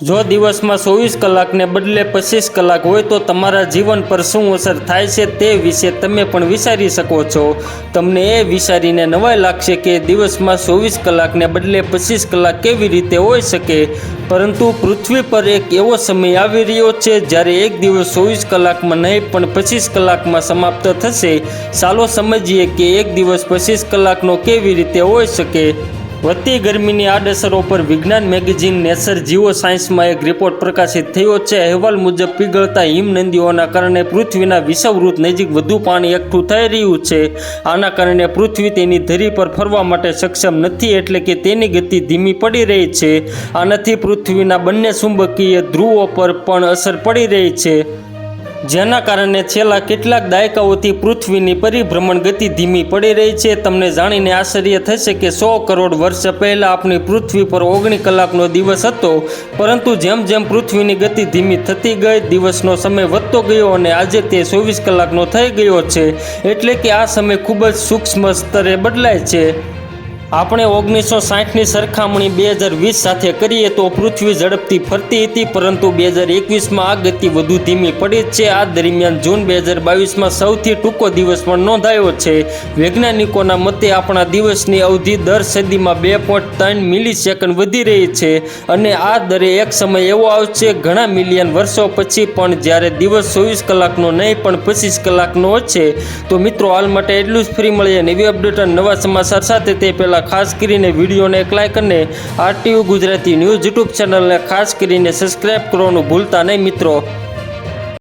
જો દિવસમાં ચોવીસ કલાકને બદલે પચીસ કલાક હોય તો તમારા જીવન પર શું અસર થાય છે તે વિશે તમે પણ વિચારી શકો છો. તમને એ વિચારીને નવાઈ લાગશે કે દિવસમાં ચોવીસ કલાકને બદલે પચીસ કલાક કેવી રીતે હોઈ શકે. પરંતુ પૃથ્વી પર એક એવો સમય આવી રહ્યો છે જ્યારે એક દિવસ ચોવીસ કલાકમાં નહીં, પણ પચીસ કલાકમાં સમાપ્ત થશે. ચાલો સમજીએ કે એક દિવસ પચીસ કલાકનો કેવી રીતે હોઈ શકે. વધતી ગરમીની આડઅસરો પર વિજ્ઞાન મેગેઝિન નેચર જીવો સાયન્સમાં એક રિપોર્ટ પ્રકાશિત થયો છે. અહેવાલ મુજબ, પીગળતા હિમનદીઓના કારણે પૃથ્વીના વિષવવૃત્ત નજીક વધુ પાણી એકઠું થઈ રહ્યું છે. આના કારણે પૃથ્વી તેની ધરી પર ફરવા માટે સક્ષમ નથી એટલે કે તેની ગતિ ધીમી પડી રહી છે. આનાથી પૃથ્વીના બંને ચુંબકીય ધ્રુવો પર પણ અસર પડી રહી છે. જેના કારણે છેલ્લા કેટલાક દાયકાઓથી પૃથ્વીની પરિભ્રમણ ગતિ ધીમી પડી રહી છે. તમને જાણીને આશ્ચર્ય થશે કે સો કરોડ વર્ષ પહેલાં આપણી પૃથ્વી પર ઓગણીસ કલાકનો દિવસ હતો. પરંતુ જેમ જેમ પૃથ્વીની ગતિ ધીમી થતી ગઈ, દિવસનો સમય વધતો ગયો અને આજે તે ચોવીસ કલાકનો થઈ ગયો છે. એટલે કે આ સમય ખૂબ જ સૂક્ષ્મ સ્તરે બદલાય છે. આપણે ઓગણીસો સાઠની સરખામણી બે હજાર વીસ સાથે કરીએ તો પૃથ્વી ઝડપથી ફરતી હતી, પરંતુ બે હજાર એકવીસમાં આ ગતિ વધુ ધીમી પડી છે. આ દરમિયાન જૂન બે હજાર બાવીસમાં સૌથી ટૂંકો દિવસ પણ નોંધાયો છે. વૈજ્ઞાનિકોના મતે આપણા દિવસની અવધિ દર સદીમાં બે પોઈન્ટ ત્રણ મિલી સેકન્ડ વધી રહી છે અને આ દરે એક સમય એવો આવશે ઘણા મિલિયન વર્ષો પછી, પણ જ્યારે દિવસ ચોવીસ કલાકનો નહીં, પણ પચીસ કલાકનો હશે તો મિત્રો, હાલ માટે એટલું જ. ફ્રી મળીએ નવી અપડેટ નવા સમાચાર સાથે તે પહેલાં ખાસ કરીને વિડીયોને એક લાઈક અને આરટીયુ ગુજરાતી ન્યૂઝ યુટ્યુબ ચેનલને ખાસ કરીને સબસ્ક્રાઈબ કરવાનું ભૂલતા નહીં મિત્રો.